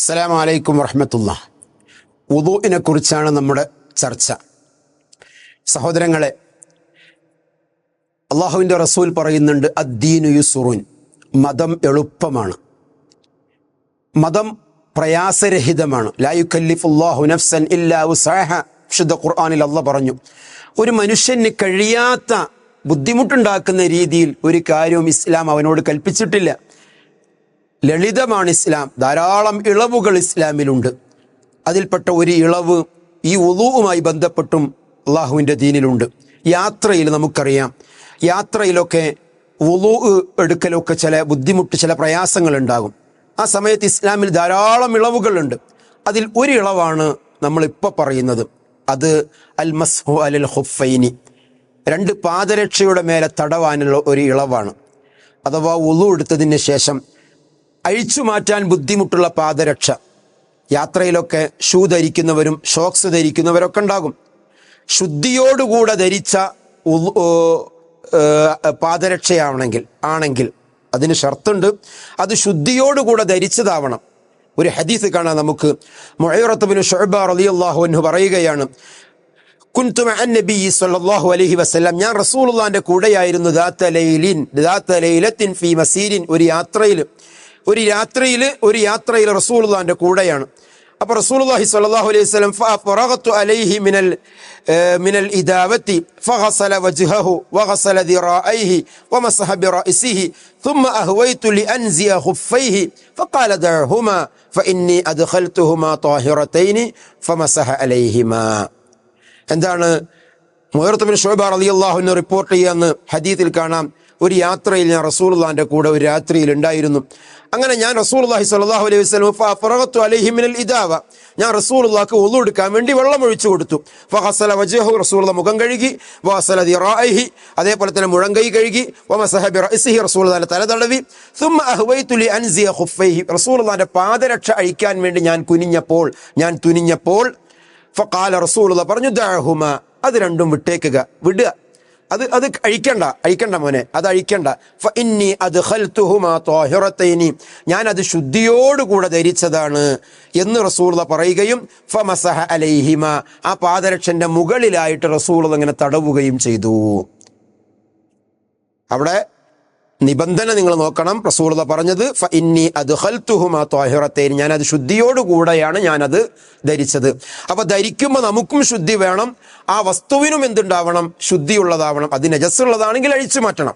അസ്സലാമു വലൈക്കും വറഹമത്തുള്ള. ഉദുവിനെ കുറിച്ചാണ് നമ്മുടെ ചർച്ച. സഹോദരങ്ങളെ അള്ളാഹുവിന്റെ റസൂൽ പറയുന്നുണ്ട് അദ്ദീനു യുസുറുൻ. മതം എളുപ്പമാണ്. മതം പ്രയാസരഹിതമാണ്. ലായുക്കല്ലിഫുല്ലാഹു നഫ്സൻ ഇല്ലാ ഉസാഹ വിശുദ്ധ ഖുർആനിൽ അല്ല പറഞ്ഞു ഒരു മനുഷ്യന് കഴിയാത്ത ബുദ്ധിമുട്ടുണ്ടാക്കുന്ന രീതിയിൽ ഒരു കാര്യവും ഇസ്ലാം അവനോട് കൽപ്പിച്ചിട്ടില്ല. ലളിതമാണ് ഇസ്ലാം. ധാരാളം ഇളവുകൾ ഇസ്ലാമിലുണ്ട്. അതിൽപ്പെട്ട ഒരു ഇളവ് ഈ ഒതുവുമായി ബന്ധപ്പെട്ടും അള്ളാഹുവിന്റെ ദീനിലുണ്ട്. യാത്രയിൽ നമുക്കറിയാം. യാത്രയിലൊക്കെ ഉളു എടുക്കലൊക്കെ ചില ബുദ്ധിമുട്ട് ചില പ്രയാസങ്ങൾ ഉണ്ടാകും ആ സമയത്ത് ഇസ്ലാമിൽ ധാരാളം ഇളവുകളുണ്ട്. അതിൽ ഒരു ഇളവാണ് നമ്മളിപ്പോൾ പറയുന്നത്. അത് അൽ മസ്ഹു അലൽ ഹുഫൈനി രണ്ട് പാദരക്ഷയുടെ മേലെ തടവാനുള്ള ഒരു ഇളവാണ്. അഥവാ ഉളു എടുത്തതിന് ശേഷം അഴിച്ചു മാറ്റാൻ ബുദ്ധിമുട്ടുള്ള പാദരക്ഷ. യാത്രയിലൊക്കെ ഷൂ ധരിക്കുന്നവരും ഷോക്സ് ധരിക്കുന്നവരൊക്കെ ഉണ്ടാകും. ശുദ്ധിയോടുകൂടെ ധരിച്ച പാദരക്ഷയാവണമെങ്കിൽ ആണെങ്കിൽ അതിന് ഷർത്തുണ്ട്. അത് ശുദ്ധിയോടുകൂടെ ധരിച്ചതാവണം. ഒരു ഹദീസ് കാണാൻ നമുക്ക്. മൊഹറത്തുബിന് ഷൊഹബ അള്ളാഹു എന്ന് പറയുകയാണ് കുൻതു മഅ നബി സല്ലല്ലാഹു അലൈഹി വസല്ലം. ഞാൻ റസൂലുള്ളാഹിന്റെ കൂടെയായിരുന്നു ദാത്ത ലൈലിൻ ദാത്ത ലൈലത്തിൻ ഫീ മസീരിൻ ഒരു യാത്രയിൽ ഒരു രാത്രിയിൽ ഒരു യാത്രയിൽ റസൂലുള്ളാഹിന്റെ കൂടെയാണ് അപ്പോൾ റസൂലുള്ളാഹി സ്വല്ലല്ലാഹു അലൈഹി വസല്ലം ഫറഗത്തു അലൈഹി മിനൽ ഏഹ്, മിനൽ ഇദാവത്തി ഫഗസല വജ്ഹഹു വഗസല ذراعيه ومسح برأسه ثم أهويت لأنزي خفيه فقال دعهما فإني أدخلتهما طاهرتين فمسح عليهما എന്താണ് മുഹർത്തബിൻ ഷോബ അലി അള്ളാഹുവിനെ റിപ്പോർട്ട് ചെയ്യാന്ന് ഹദീത്തിൽ കാണാം. ഒരു യാത്രയിൽ ഞാൻ റസൂർലാന്റെ കൂടെ ഒരു രാത്രിയിൽ ഉണ്ടായിരുന്നു അങ്ങനെ ഞാൻ റസൂൽ അള്ളാഹി സലാഹു അലൈഹി വസ്ലം ഫറഹത്തു അലഹിമിനൽ ഇദാവ. ഞാൻ റസൂൽ അള്ളാഹ്ക്ക് ഒന്നു എടുക്കാൻ വേണ്ടി വെള്ളം ഒഴിച്ചു കൊടുത്തു. ഫഹസല വജഹു റസൂള്ള മുഖം കഴുകി വഹസല ദിറാഹി അതേപോലെ തന്നെ മുഴങ്കൈ കഴുകി വമസഹബി റസൂൾ അള്ളാഹിന്റെ തല തടവി സുമ അൻസിയ റസൂൾ പാദരക്ഷ അഴിക്കാൻ വേണ്ടി ഞാൻ കുനിഞ്ഞപ്പോൾ ഞാൻ തുനിഞ്ഞപ്പോൾ ഫഖാല റസൂൾ പറഞ്ഞു ദഹുമ അത് രണ്ടും വിട്ടേക്കുക. വിടുക. അത് അത് അഴിക്കണ്ട അഴിക്കണ്ട മോനെ. അത് അഴിക്കണ്ട. ഇനി അദ്ഖൽതുഹുമാ ത്വാഹിറത്തൈനി ഞാൻ അത് ശുദ്ധിയോടുകൂടെ ധരിച്ചതാണ് എന്ന് റസൂലുള്ള പറയുകയും ഫമസഹ അലൈഹിമ. ആ പാദരക്ഷന്റെ മുകളിലായിട്ട് റസൂലുള്ള അങ്ങനെ തടവുകയും ചെയ്തു. അവിടെ നിബന്ധന നിങ്ങൾ നോക്കണം. റസൂലുള്ള പറഞ്ഞത് ഇന്നി അത് ഞാൻ അത് ശുദ്ധിയോടുകൂടെയാണ് ഞാനത് ധരിച്ചത്. അപ്പൊ ധരിക്കുമ്പോൾ നമുക്കും ശുദ്ധി വേണം. ആ വസ്തുവിനും എന്തുണ്ടാവണം? ശുദ്ധിയുള്ളതാവണം. അത് നജസ്സുള്ളതാണെങ്കിൽ അഴിച്ചു മാറ്റണം.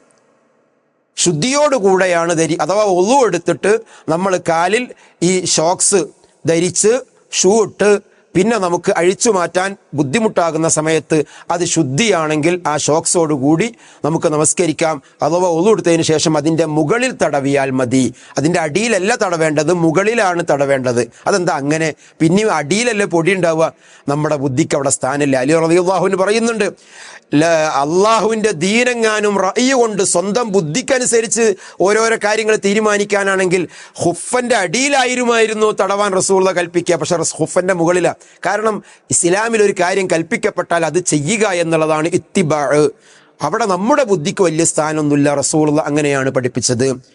ശുദ്ധിയോടുകൂടെയാണ് ധരി അഥവാ ഒന്നു എടുത്തിട്ട് നമ്മൾ കാലിൽ ഈ ഷോക്സ് ധരിച്ച് ഷൂ ഇട്ട് പിന്നെ നമുക്ക് അഴിച്ചു മാറ്റാൻ ബുദ്ധിമുട്ടാകുന്ന സമയത്ത് അത് ശുദ്ധിയാണെങ്കിൽ ആ ഷോക്സോടുകൂടി നമുക്ക് നമസ്കരിക്കാം. അഥവാ ഒതുകൊടുത്തതിന് ശേഷം അതിന്റെ മുകളിൽ തടവിയാൽ മതി. അതിന്റെ അടിയിലല്ല തടവേണ്ടത് മുകളിലാണ് തടവേണ്ടത്. അതെന്താ അങ്ങനെ? പിന്നെയും അടിയിലല്ലേ പൊടി ഉണ്ടാവുക? നമ്മുടെ ബുദ്ധിക്ക് അവിടെ സ്ഥാനമില്ല. അലി അള്ളാഹുവിന് പറയുന്നുണ്ട് അള്ളാഹുവിന്റെ ദീനെങ്ങാനും റയ്യ കൊണ്ട് സ്വന്തം ബുദ്ധിക്കനുസരിച്ച് ഓരോരോ കാര്യങ്ങൾ തീരുമാനിക്കാനാണെങ്കിൽ ഹുഫന്റെ അടിയിലായിരുമായിരുന്നു തടവാൻ റസൂള്ള കൽപ്പിക്കുക. പക്ഷെ ഹുഫന്റെ മുകളിലാണ് കാരണം ഇസ്ലാമിൽ ഒരു കാര്യം കൽപ്പിക്കപ്പെട്ടാൽ അത് ചെയ്യുക എന്നുള്ളതാണ് ഇത്തിബാ. അവിടെ നമ്മുടെ ബുദ്ധിക്ക് വലിയ സ്ഥാനമൊന്നുമില്ല റസൂൾ അങ്ങനെയാണ് പഠിപ്പിച്ചത്.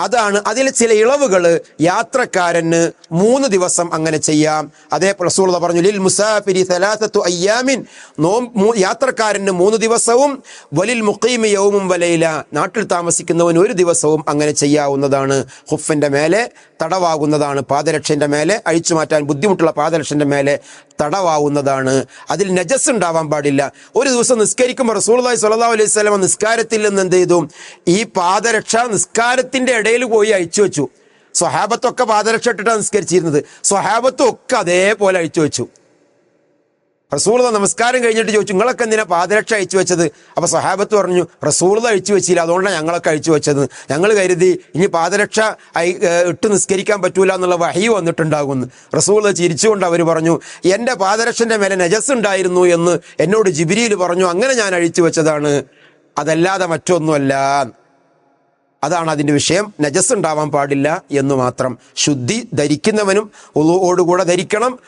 അതാണ് അതിൽ ചില ഇളവുകൾ യാത്രക്കാരന് മൂന്ന് ദിവസം അങ്ങനെ ചെയ്യാം. അതേപോലെ റസൂലുള്ള പറഞ്ഞു ലിൽ മുസാഫിരി സലാസത്തു അയ്യാമിൻ. നോ യാത്രക്കാരന് മൂന്ന് ദിവസവും വലിൽ മുഖീമി യൗമും വലയില നാട്ടിൽ താമസിക്കുന്നവൻ ഒരു ദിവസവും അങ്ങനെ ചെയ്യാവുന്നതാണ്. ഹുഫിന്റെ മേലെ തടവാകുന്നതാണ് പാദരക്ഷന്റെ മേലെ അഴിച്ചു മാറ്റാൻ ബുദ്ധിമുട്ടുള്ള പാദരക്ഷന്റെ മേലെ തടവാവുന്നതാണ്. അതിൽ നജസ് ഉണ്ടാവാൻ പാടില്ല. ഒരു ദിവസം നിസ്കരിക്കുമ്പോൾ റസൂലുള്ളാഹി സ്വല്ലല്ലാഹു അലൈഹി വസല്ലം നിസ്കാരത്തിൽ നിന്ന് എന്ത് ചെയ്തു? ഈ പാദരക്ഷ നിസ്കാരത്തിന്റെ ഇടയിൽ പോയി അഴിച്ചു വെച്ചു. സ്വഹാബത്തൊക്കെ പാദരക്ഷ ഇട്ടിട്ടാണ് നിസ്കരിച്ചിരുന്നത്. സ്വഹാബത്തും ഒക്കെ അതേപോലെ അഴിച്ചു വെച്ചു. റസൂള നമസ്കാരം കഴിഞ്ഞിട്ട് ചോദിച്ചു നിങ്ങളൊക്കെ എന്തിനാ പാദരക്ഷ അയച്ചു വെച്ചത്? അപ്പൊ സഹാബത്ത് പറഞ്ഞു റസൂളത അഴിച്ചു വെച്ചില്ല അതുകൊണ്ടാണ് ഞങ്ങളൊക്കെ അഴിച്ചു വെച്ചത്. ഞങ്ങൾ കരുതി ഇനി പാദരക്ഷ ഇട്ട് നിസ്കരിക്കാൻ പറ്റൂല എന്നുള്ള വഹി വന്നിട്ടുണ്ടാകുമെന്ന് റസൂളത ചിരിച്ചുകൊണ്ട് അവർ പറഞ്ഞു എന്റെ പാദരക്ഷന്റെ മേലെ നജസ് ഉണ്ടായിരുന്നു എന്ന് എന്നോട് ജിബിരിയിൽ പറഞ്ഞു അങ്ങനെ ഞാൻ അഴിച്ചു വെച്ചതാണ്. അതല്ലാതെ മറ്റൊന്നുമല്ല. അതാണ് അതിന്റെ വിഷയം. നജസ് ഉണ്ടാവാൻ പാടില്ല എന്ന് മാത്രം. ശുദ്ധി ധരിക്കുന്നവനും ഒളുവോടുകൂടെ ധരിക്കണം.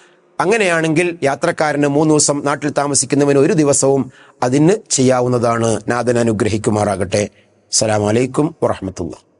അങ്ങനെയാണെങ്കിൽ യാത്രക്കാരന് മൂന്ന് ദിവസം നാട്ടിൽ താമസിക്കുന്നവന് ഒരു ദിവസവും അതിന് ചെയ്യാവുന്നതാണ്. നാഥൻ അനുഗ്രഹിക്കുമാറാകട്ടെ. അസ്സലാമലൈക്കും വറഹമത്തുള്ള